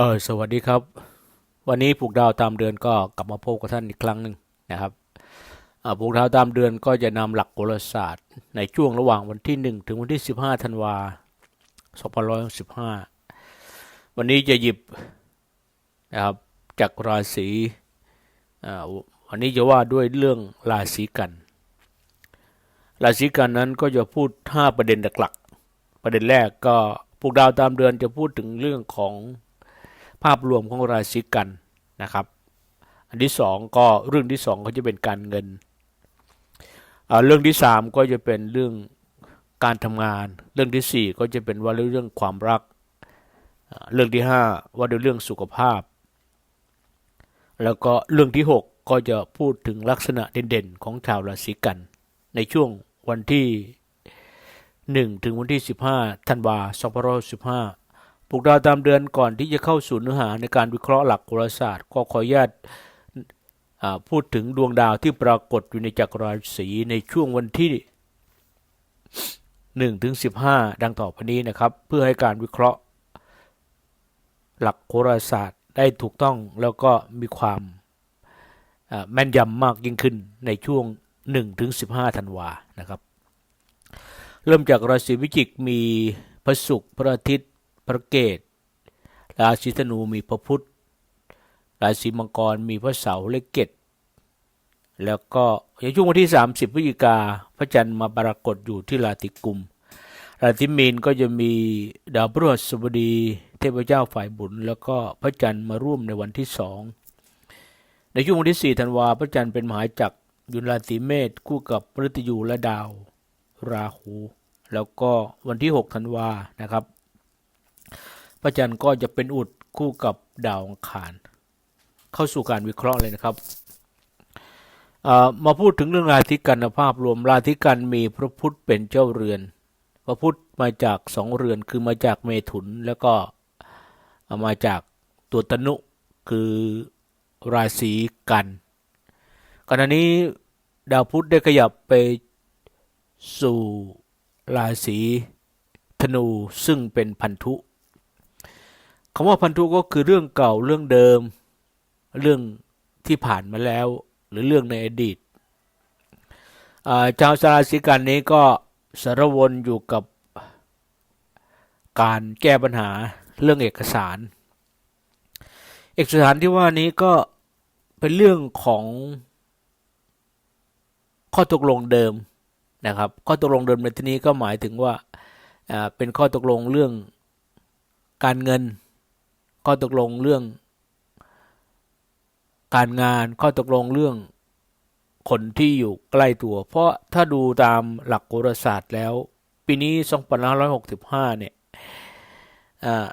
เออสวัสดีครับ วันนี้ปลูกดาวตามเดือนก็กลับมาพบกับท่านอีกครั้งหนึ่งนะครับอ่าปลูกดาวตามเดือนก็จะนำหลักโหราศาสตร์ ในช่วงระหว่างวันที่ 1 ถึงวันที่ 15ธันวา2565วันนี้จะหยิบนะครับจากราศีอันนี้จะว่าด้วยเรื่องราศีกัน ราศีกันนั้นก็จะพูด 5 ประเด็นหลักๆประเด็นแรกก็ปลูกดาวตามเดือนจะพูดถึงเรื่องของ ภาพรวมของราศีกันนะครับ อันที่สองก็เรื่องที่สองก็จะเป็นการเงินเรื่องที่สามก็จะเป็นเรื่องการทำงาน เรื่องที่สี่ก็จะเป็นว่าเรื่องความรัก เรื่องที่ห้าว่าด้วยเรื่องสุขภาพ แล้วก็เรื่องที่หกก็จะพูดถึงลักษณะเด่นๆของชาวราศีกัน ในช่วงวันที่หนึ่งถึงวันที่สิบห้าธันวาสองพันสิบห้า ปลูกดาวตามเดือนก่อนที่จะเข้าสู่เนื้อหาในการวิเคราะห์หลักโหราศาสตร์ ก็ขออนุญาตพูดถึงดวงดาวที่ปรากฏอยู่ในจักรราศีในช่วงวันที่1ถึง15 ดังต่อไปนี้นะครับ เพื่อให้การวิเคราะห์ หลักโหราศาสตร์ได้ถูกต้องแล้วก็มีความแม่นยำมากยิ่งขึ้นในช่วง1ถึง15ธันวานะครับ เริ่มจากราศีวิจิกมีพระศุกร์พระอาทิตย์ พระเกตราศีธนูมีพระพุธราศีมังกรมีพระเสาร์และเกตแล้วก็ในช่วงวันที่ 30พฤศจิกาพระจันทร์มาปรากฏอยู่ที่ราศีกุม ราศีมีนก็จะมีดาวพฤหัสบดี เทพเจ้าฝ่ายบุญ แล้วก็พระจันทร์มาร่วมในวันที่สองในช่วงวันที่4ธันวาพระจันทร์เป็นมหาจักรยู่ราศีเมษคู่กับมฤตยูและดาวราหู แล้วก็วันที่ 6 ธันวานะครับ พระจันทร์ก็จะเป็นอุดคู่กับดาวอังคาร เข้าสู่การวิเคราะห์เลยนะครับมาพูดถึงเรื่องราศีกันภาพรวมราศีกันมีพระพุธเป็นเจ้าเรือน พระพุธมาจากสองเรือนคือมาจากเมถุนแล้วก็มาจากตัวตนุคือราศีกันขณะนี้ดาวพุธได้ขยับไปสู่ราศีธนูซึ่งเป็นพันธุ คำว่าพันธุก็คือเรื่องเก่าเรื่องเดิม เรื่องที่ผ่านมาแล้ว หรือเรื่องในอดีตชาวสราศีกันนี้ก็สารวนอยู่กับการแก้ปัญหาเรื่องเอกสาร เอกสารที่ว่านี้ก็เป็นเรื่องของข้อตกลงเดิมนะครับ ข้อตกลงเดิมในที่นี้ก็หมายถึงว่าเป็นข้อตกลงเรื่องการเงิน ข้อตกลงเรื่อง การงานข้อตกลงเรื่อง คนที่อยู่ใกล้ตัว เพราะถ้าดูตามหลักโหราศาสตร์แล้ว ปีนี้ 2565 เนี่ยอ่า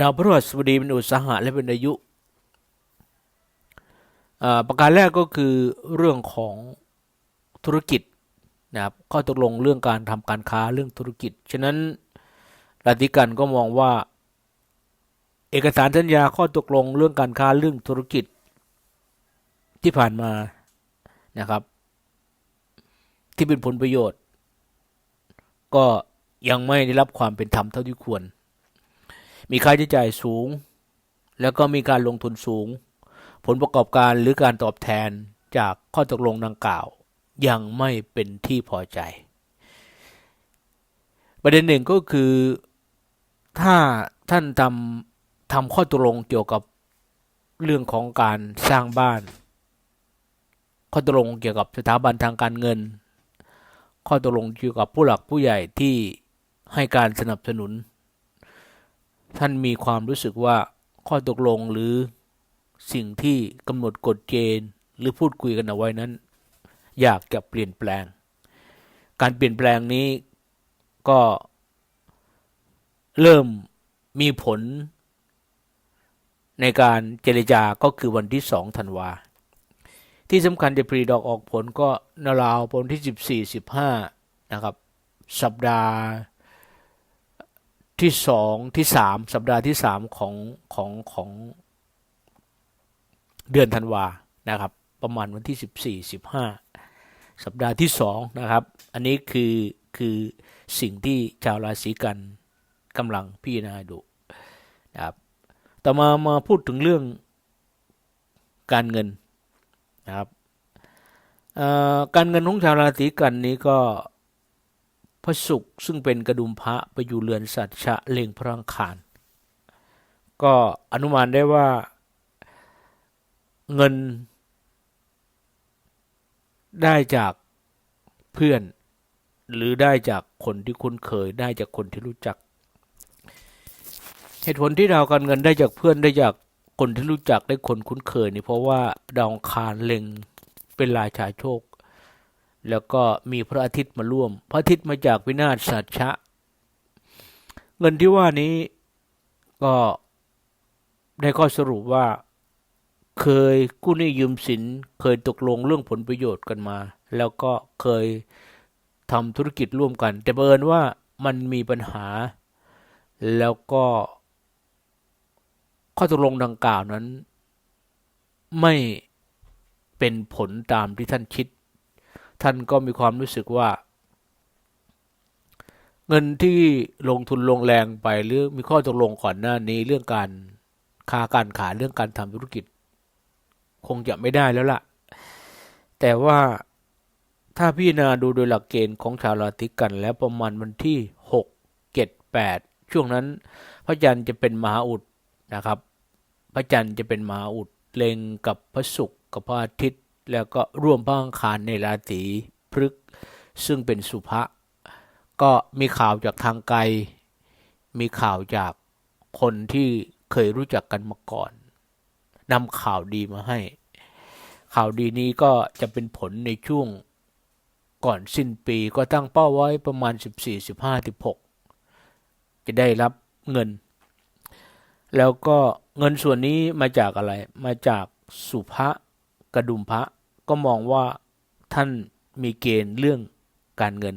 ดาวพฤหัสบดีเป็นอุตสาหะและเป็นอายุประการแรกก็คือเรื่องของธุรกิจนะครับข้อตกลงเรื่องการทำการค้าเรื่องธุรกิจ ฉะนั้นราธิกันก็มองว่า เอกสารสัญญาข้อตกลงเรื่องการค้าเรื่องธุรกิจที่ผ่านมานะครับ ที่เป็นผลประโยชน์ ก็ยังไม่ได้รับความเป็นธรรมเท่าที่ควร มีค่าใช้จ่ายสูง แล้วก็มีการลงทุนสูง ผลประกอบการหรือการตอบแทนจากข้อตกลงดังกล่าว ยังไม่เป็นที่พอใจ ประเด็นหนึ่งก็คือถ้าท่านทำ ทำข้อตกลงเกี่ยวกับเรื่องของการสร้างบ้าน ข้อตกลงเกี่ยวกับสถาบันทางการเงิน ข้อตกลงเกี่ยวกับผู้หลักผู้ใหญ่ที่ให้การสนับสนุน ท่านมีความรู้สึกว่าข้อตกลงหรือสิ่งที่กำหนดกฎเกณฑ์หรือพูดคุยกันเอาไว้นั้น อยากจะเปลี่ยนแปลง การเปลี่ยนแปลงนี้ก็เริ่มมีผล ในการเจรจาก็คือวันที่สองธันวา ที่สำคัญจะปรีดอกออกผลก็นาราวผลที่สิบสี่สิบห้านะครับ สัปดาห์ที่สองที่สามสัปดาห์ที่สามของของของเดือนธันวานะครับ ประมาณวันที่สิบสี่สิบห้าสัปดาห์ที่สองนะครับ อันนี้คือคือสิ่งที่ชาวราศีกันกำลังพิจารณาดูนะครับ ต่อมามาพูดถึงเรื่องการเงินนะครับการเงินของชาวราศีกันนี้ก็พระศุกร์ซึ่งเป็นกระดุมพระไปอยู่เรือนสัตชะเล็งพระอังคาร ก็อนุมานได้ว่าเงินได้จากเพื่อน หรือได้จากคนที่คุ้นเคยได้จากคนที่รู้จัก เหตุผลที่ดาวการเงินได้จากเพื่อนได้จากคนที่รู้จักได้คนคุ้นเคยนี่เพราะว่าดาวอังคารเล็งเป็นราชาโชค แล้วก็มีพระอาทิตย์มาร่วม พระอาทิตย์มาจากวินาศสัจชะ เงินที่ว่านี้ก็ได้ข้อสรุปว่าเคยกู้หนี้ยืมสิน เคยตกลงเรื่องผลประโยชน์กันมา แล้วก็เคยทำธุรกิจร่วมกัน แต่เผอิญว่ามันมีปัญหา แล้วก็ ข้อตกลงดังกล่าวนั้น ไม่เป็นผลตามที่ท่านคิด ท่านก็มีความรู้สึกว่า เงินที่ลงทุนลงแรงไปหรือมีข้อตกลงก่อนหน้านี้เรื่องการค้าการขายเรื่องการทำธุรกิจ คงจะไม่ได้แล้วล่ะ แต่ว่าถ้าพี่นาดูโดยหลักเกณฑ์ของชาวราศีกันแล้วประมาณวันที่หกเจ็ดแปดช่วงนั้น พระจันทร์จะเป็นมหาอุด นะครับ พระจันทร์จะเป็นมหาอุดเล็งกับพระศุกร์กับพระอาทิตย์ แล้วก็ร่วมพระอังคารในราศีพฤกษ์ซึ่งเป็นสุภะก็มีข่าวจากทางไกล มีข่าวจากคนที่เคยรู้จักกันมาก่อนนำข่าวดีมาให้ ข่าวดีนี้ก็จะเป็นผลในช่วงก่อนสิ้นปีก็ตั้งเป้าไว้ประมาณ 14 15 16 จะได้รับเงิน แล้วก็เงินส่วนนี้มาจากอะไร มาจากสุภะกระดุมพระก็มองว่าท่านมีเกณฑ์เรื่องการเงิน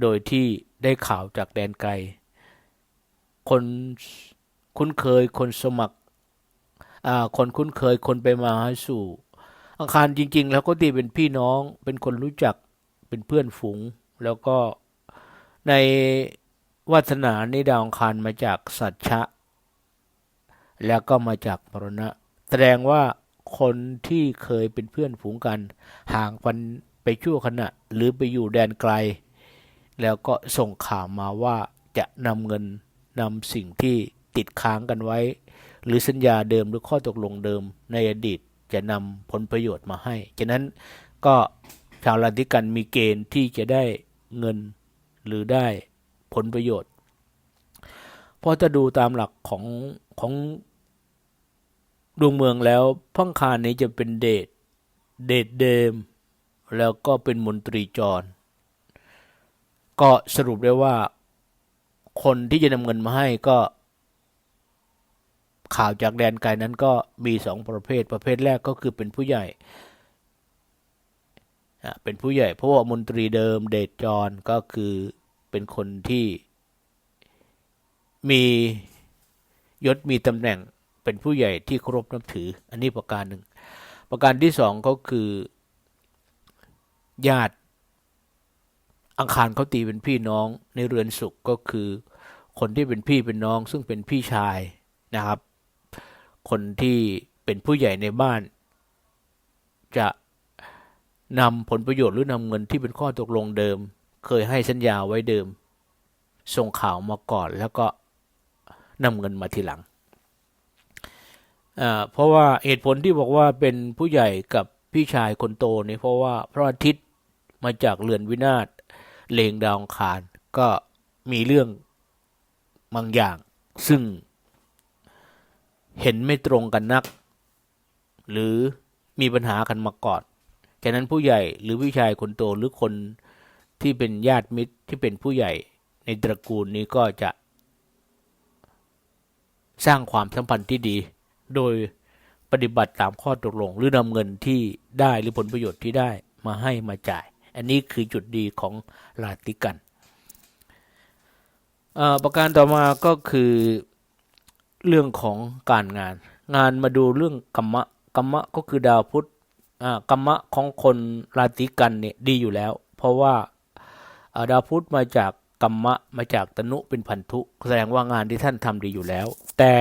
โดยที่ได้ข่าวจากแดนไกล คนคุ้นเคยคนสมัครอ่าคนคุ้นเคยคนไปมาหาสู่ อังคารจริง ๆ แล้วก็ตีเป็นพี่น้องเป็นคนรู้จักเป็นเพื่อนฝูง แล้วก็ในวาสนาในดาวอังคารมาจากสัจชะ แล้วก็มาจากมรณะ แสดงว่าคนที่เคยเป็นเพื่อนฝูงกัน ห่างกันไปชั่วขณะ หรือไปอยู่แดนไกล แล้วก็ส่งข่าวมาว่าจะนำเงินนำสิ่งที่ติดค้างกันไว้ หรือสัญญาเดิมหรือข้อตกลงเดิมในอดีตจะนำผลประโยชน์มาให้ ฉะนั้นก็ชาวราศีกันมีเกณฑ์ที่จะได้เงินหรือได้ผลประโยชน์ เพราะถ้าดูตามหลักของของ ดวงเมืองแล้วพังคารนี้จะเป็นเดชเดชเดิมแล้วก็เป็นมนตรีจร ก็สรุปได้ว่า คนที่จะนำเงินมาให้ก็ ข่าวจากแดนไกลนั้นก็มีสองประเภทประเภทแรกก็คือเป็นผู้ใหญ่เป็นผู้ใหญ่เพราะว่ามนตรีเดิมเดชจรก็คือเป็นคนที่มียศมีตำแหน่ง เป็นผู้ใหญ่ที่เคารพนับถือ อันนี้ประการหนึ่ง ประการที่สองก็คือ ญาติอังคารเขาตีเป็นพี่น้องในเรือนสุขก็คือ คนที่เป็นพี่เป็นน้อง ซึ่งเป็นพี่ชายนะครับ คนที่เป็นผู้ใหญ่ในบ้าน จะนำผลประโยชน์หรือนำเงินที่เป็นข้อตกลงเดิม เคยให้สัญญาไว้เดิม ส่งข่าวมาก่อนแล้วก็นำเงินมาทีหลัง เพราะว่าเหตุผลที่บอกว่าเป็นผู้ใหญ่กับพี่ชายคนโตนี่เพราะว่าพระอาทิตย์มาจากเรือนวินาศเลงดาวองคารก็มีเรื่องบางอย่าง ซึ่งเห็นไม่ตรงกันนัก หรือมีปัญหากันมาก่อนฉะนั้นผู้ใหญ่หรือพี่ชายคนโตหรือคนที่เป็นญาติมิตรที่เป็นผู้ใหญ่ในตระกูลนี้ก็จะสร้างความสัมพันธ์ที่ดี โดยปฏิบัติตามข้อตกลง หรือนำเงินที่ได้หรือผลประโยชน์ที่ได้มาให้มาจ่าย อันนี้คือจุดดีของลาติกันอ่าประการต่อมาก็คือเรื่องของการงาน งานมาดูเรื่องกรรมะกรรมะก็คือดาวพุธอ่ากรรมะของคนราศีกันเนี่ยดีอยู่แล้ว เพราะว่าดาวพุธมาจากกรรมะมาจากตนุเป็นพันธุ แสดงว่างานที่ท่านทำดีอยู่แล้ว แต่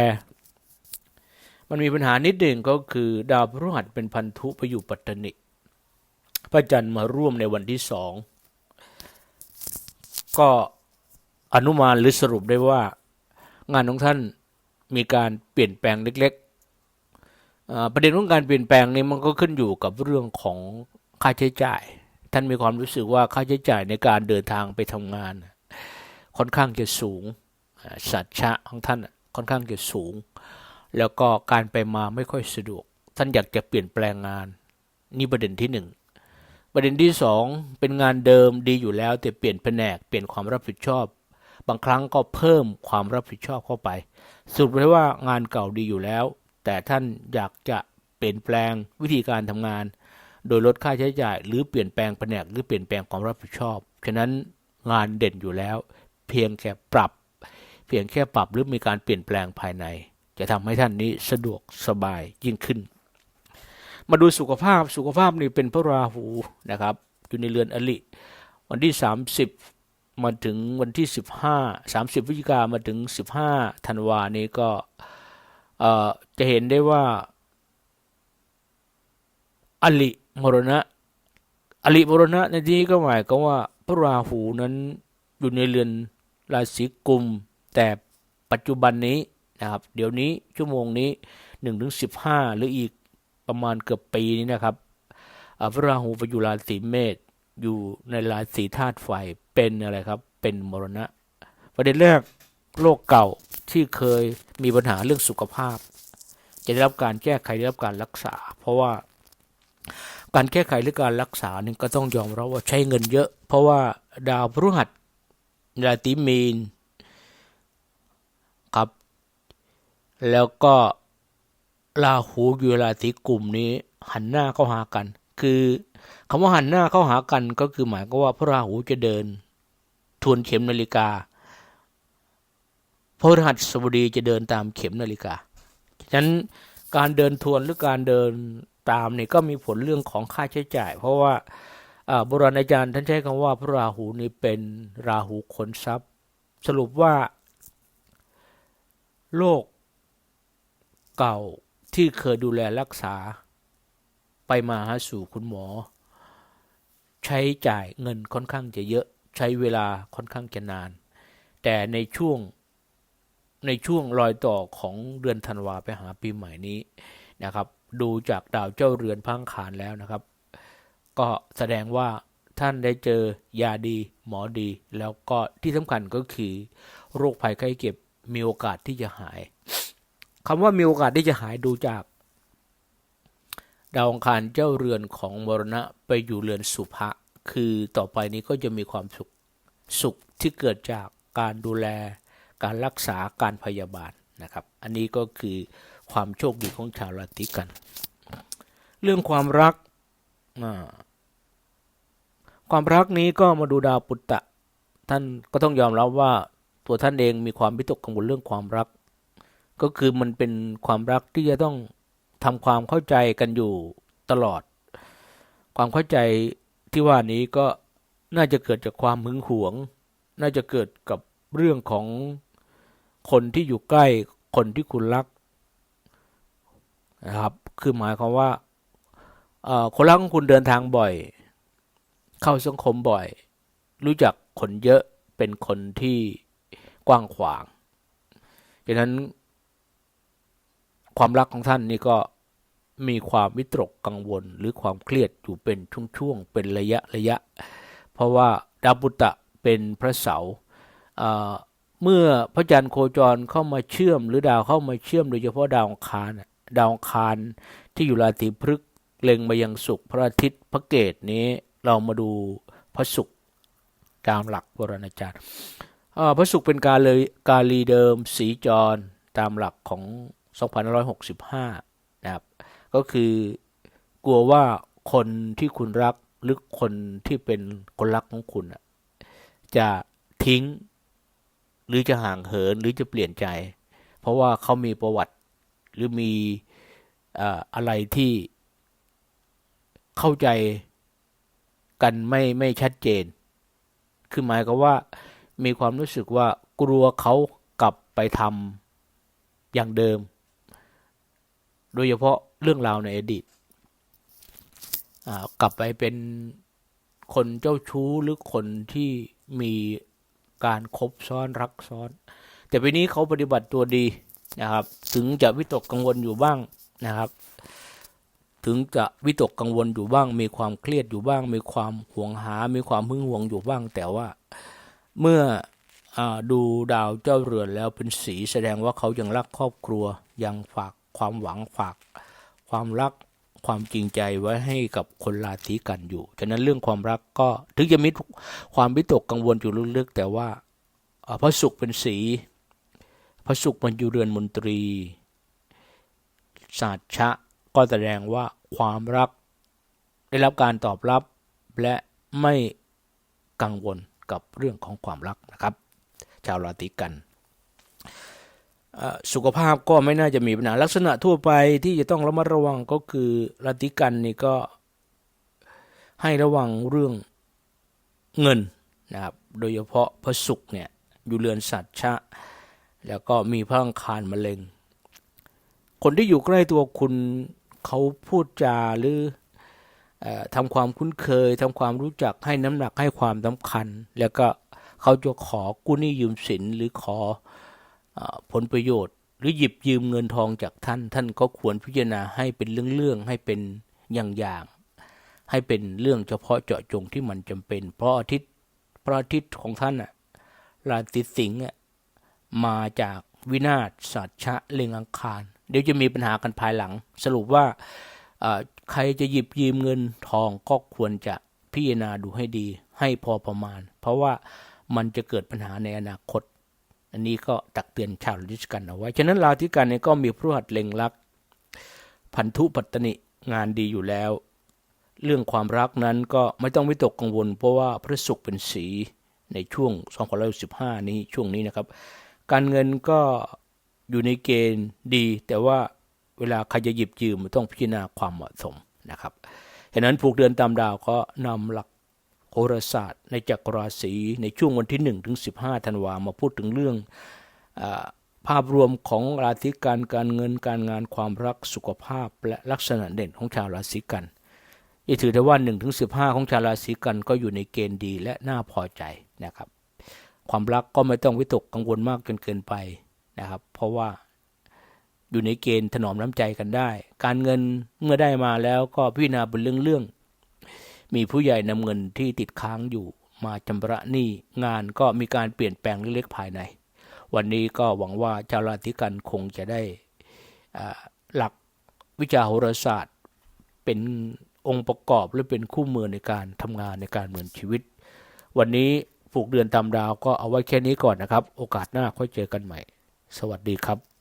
มันมีปัญหานิดหนึ่งก็คือ ดาวพฤหัสเป็นพันธุไปอยู่ปัตตนิพระจันทร์มาร่วมในวันที่สอง ก็อนุมานหรือสรุปได้ว่า งานของท่านมีการเปลี่ยนแปลงเล็กๆประเด็นของการเปลี่ยนแปลงนี้มันก็ขึ้นอยู่กับเรื่องของค่าใช้จ่าย ท่านมีความรู้สึกว่าค่าใช้จ่ายในการเดินทางไปทำงาน ค่อนข้างจะสูงสัจฉะของท่านค่อนข้างจะสูง แล้วก็การไปมาไม่ค่อยสะดวก ท่านอยากจะเปลี่ยนแปลงงาน นี่ประเด็นที่หนึ่งประเด็นที่สองเป็นงานเดิมดีอยู่แล้ว แต่เปลี่ยนแผนกเปลี่ยนความรับผิดชอบ บางครั้งก็เพิ่มความรับผิดชอบเข้าไปสรุปได้ว่างานเก่าดีอยู่แล้ว แต่ท่านอยากจะเปลี่ยนแปลงวิธีการทำงาน โดยลดค่าใช้จ่าย หรือเปลี่ยนแปลงแผนกหรือเปลี่ยนแปลงความรับผิดชอบฉะนั้นงานเด่นอยู่แล้ว เพียงแค่ปรับ เพียงแค่ปรับหรือมีการเปลี่ยนแปลงภายใน จะทำให้ท่านนี้สะดวกสบายยิ่งขึ้น มาดูสุขภาพสุขภาพนี่เป็นพระราหูนะครับอยู่ในเรือนอลิ วันที่ 30 มาถึงวันที่ 15 30พฤศจิกามาถึง 15ธันวานี้ก็จะเห็นได้ว่าอลิมรณะอลิมรณะในที่นี้ก็หมายก็ว่าพระราหูนั้นอยู่ในเรือนราศีกุม แต่ปัจจุบันนี้ นะครับ เดี๋ยวนี้ชั่วโมงนี้1ถึง15หรืออีกประมาณเกือบปีนี้นะครับพระราหูไปอยู่ราศีเมษอยู่ในราศีธาตุไฟเป็นอะไรครับ เป็นมรณะ ประเด็นแรกโรคเก่าที่เคยมีปัญหาเรื่องสุขภาพ จะได้รับการแก้ไขได้รับการรักษา เพราะว่าการแก้ไขหรือการรักษานี่ก็ต้องยอมรับว่าใช้เงินเยอะ เพราะว่าดาวพฤหัสราศีมีนครับ แล้วก็ราหูอยู่ราศีกลุ่มนี้ หันหน้าเข้าหากัน คือคำว่าหันหน้าเข้าหากันก็คือหมายก็ว่าพระราหูจะเดิน ทวนเข็มนาฬิกาพระรหัสบดีจะเดินตามเข็มนาฬิกาฉะนั้นการเดินทวนหรือการเดินตามนี่ก็มีผลเรื่องของค่าใช้จ่าย เพราะว่าโบราณอาจารย์ท่านใช้คำว่าพระราหูนี่เป็นราหูขนทรัพย์ สรุปว่าโรค เก่าที่เคยดูแลรักษา ไปมาหาสู่คุณหมอ ใช้จ่ายเงินค่อนข้างจะเยอะใช้เวลาค่อนข้างจะนาน แต่ในช่วงในช่วงรอยต่อของเดือนธันวาไปหาปีใหม่นี้นะครับ ดูจากดาวเจ้าเรือนพังคารแล้วนะครับ ก็แสดงว่าท่านได้เจอยาดีหมอดี แล้วก็ที่สำคัญก็คือ โรคภัยไข้เจ็บมีโอกาสที่จะหาย คำว่ามีโอกาสที่จะหายดูจาก ดาวอังคารเจ้าเรือนของมรณะไปอยู่เรือนสุภะคือต่อไปนี้ก็จะมีความสุขสุขที่เกิดจากการดูแล การรักษาการพยาบาลนะครับ อันนี้ก็คือความโชคดีของชาวราศีกัน เรื่องความรัก ความรักนี้ก็มาดูดาวปุตตะ ท่านก็ต้องยอมรับว่าตัวท่านเองมีความวิตกกังวลเรื่องความรัก ก็คือมันเป็นความรักที่จะต้องทำความเข้าใจกันอยู่ตลอด ความเข้าใจที่ว่านี้ก็น่าจะเกิดจากความหึงหวง น่าจะเกิดกับเรื่องของคนที่อยู่ใกล้คนที่คุณรักนะครับ คือหมายความว่าคนรักของคุณเดินทางบ่อย เข้าสังคมบ่อย รู้จักคนเยอะเป็นคนที่กว้างขวางดังนั้น ความรักของท่านนี่ก็มีความวิตกกังวลหรือความเครียดอยู่เป็นช่วงๆเป็นระยะระยะ เพราะว่าดาวพุตะเป็นพระเสาร์เมื่อพระจันทร์โคจรเข้ามาเชื่อม หรือดาวเข้ามาเชื่อมโดยเฉพาะดาวองคารน่ะดาวองคารที่อยู่ราศีพฤกษ์เล็งมายังสุขพระอาทิตย์พระเกตนี้เรามาดูพระศุกร์ตามหลักโบราณอาจารย์พระศุกร์เป็นการเลยกาลีเดิมสีจรตามหลักของ 2565 นะครับ ก็คือกลัวว่าคนที่คุณรักหรือคนที่เป็นคนรักของคุณจะทิ้ง หรือจะห่างเหินหรือจะเปลี่ยนใจ เพราะว่าเขามีประวัติหรือมีเอ่ออะไรที่เข้าใจกันไม่ไม่ชัดเจน คือหมายก็ว่ามีความรู้สึกว่ากลัวเขากลับไปทำอย่างเดิม โดยเฉพาะเรื่องราวในอดีตกลับไปเป็นคนเจ้าชู้หรือคนที่มีการคบซ้อนรักซ้อน แต่ปีนี้เขาปฏิบัติตัวดีนะครับ ถึงจะวิตกกังวลอยู่บ้างนะครับ ถึงจะวิตกกังวลอยู่บ้าง มีความเครียดอยู่บ้าง มีความห่วงหา มีความหึงหวงอยู่บ้าง แต่ว่าเมื่ออดูดาวเจ้าเรือนแล้วเป็นสีแสดงว่าเขายังรักครอบครัวยังฝาก ความหวังฝาก ความรักความจริงใจไว้ให้กับคนราศีกันอยู่ ฉะนั้นเรื่องความรักก็ถึงจะมีความวิตกกังวลอยู่ลึกๆแต่ว่าพระศุกร์เป็นสีพระศุกร์มันอยู่เรือนมนตรีศาสตร์ชะก็แสดงว่าความรักได้รับการตอบรับและไม่กังวลกับเรื่องของความรักนะครับ ชาวราศีกัน สุขภาพก็ไม่น่าจะมีปัญหาลักษณะทั่วไปที่จะต้องระมัดระวังก็คือราศีกันนี่ก็ให้ระวังเรื่องเงินนะครับ โดยเฉพาะพระศุกร์เนี่ยอยู่เรือนสัตว์ชะ แล้วก็มีพระอังคารมะเร็ง คนที่อยู่ใกล้ตัวคุณเขาพูดจาหรืออทำความคุ้นเคยทำความรู้จักให้น้ำหนักให้ความสำคัญ แล้วก็เขาจะขอกู้หนี้ยืมสินหรือขอ ผลประโยชน์ หรือหยิบยืมเงินทองจากท่าน ท่านก็ควรพิจารณาให้เป็นเรื่องๆให้เป็นอย่างๆให้เป็นเรื่องเฉพาะเจาะจงที่มันจำเป็น เพราะอาทิตย์พระอาทิตย์ของท่านอะราศีสิงห์มาจากวินาศสัตว์ชะเลงอังคาร เดี๋ยวจะมีปัญหากันภายหลัง สรุปว่าใครจะหยิบยืมเงินทองก็ควรจะพิจารณาดูให้ดี ให้พอประมาณ เพราะว่ามันจะเกิดปัญหาในอนาคต อันนี้ก็ตักเตือนชาวราศีกันเอาไว้ ฉะนั้นราศีกันเนี่ยก็มีพฤหัสเล็งลัก พันธุปัตตนิงานดีอยู่แล้ว เรื่องความรักนั้นก็ไม่ต้องวิตกกังวล เพราะว่าพระศุกร์เป็นสีในช่วง2015 นี้ช่วงนี้นะครับ การเงินก็อยู่ในเกณฑ์ดี แต่ว่าเวลาใครจะหยิบยืมต้องพิจารณาความเหมาะสมนะครับฉะนั้นผูกเดือนตามดาวก็นำหลัก โหราศาสตร์ ในจักรราศีในช่วงวันที่1ถึง15ธันวามาพูดถึงเรื่องอภาพรวมของราศีกันการเงินการงานความรักสุขภาพ และลักษณะเด่นของชาวราศีกันอย่ถือได้ว่า1ถึง15ของชาวราศีกันก็อยู่ในเกณฑ์ดีและน่าพอใจนะครับ ความรักก็ไม่ต้องวิตกกังวลมากจนเกินไปนะครับ เพราะว่าอยู่ในเกณฑ์ถนอมน้ำใจกันได้ การเงินเมื่อได้มาแล้วก็พิจารณาเป็นเรื่องๆ มีผู้ใหญ่นำเงินที่ติดค้างอยู่มาชำระหนี้งานก็มีการเปลี่ยนแปลงเล็กๆภายใน วันนี้ก็หวังว่าชาวราศีกันคงจะได้หลักวิชาโหราศาสตร์ เป็นองค์ประกอบหรือเป็นคู่มือในการทำงานในการเหมืองชีวิต วันนี้ผูกเดือนตามดาวก็เอาไว้แค่นี้ก่อนนะครับ โอกาสหน้าค่อยเจอกันใหม่ สวัสดีครับ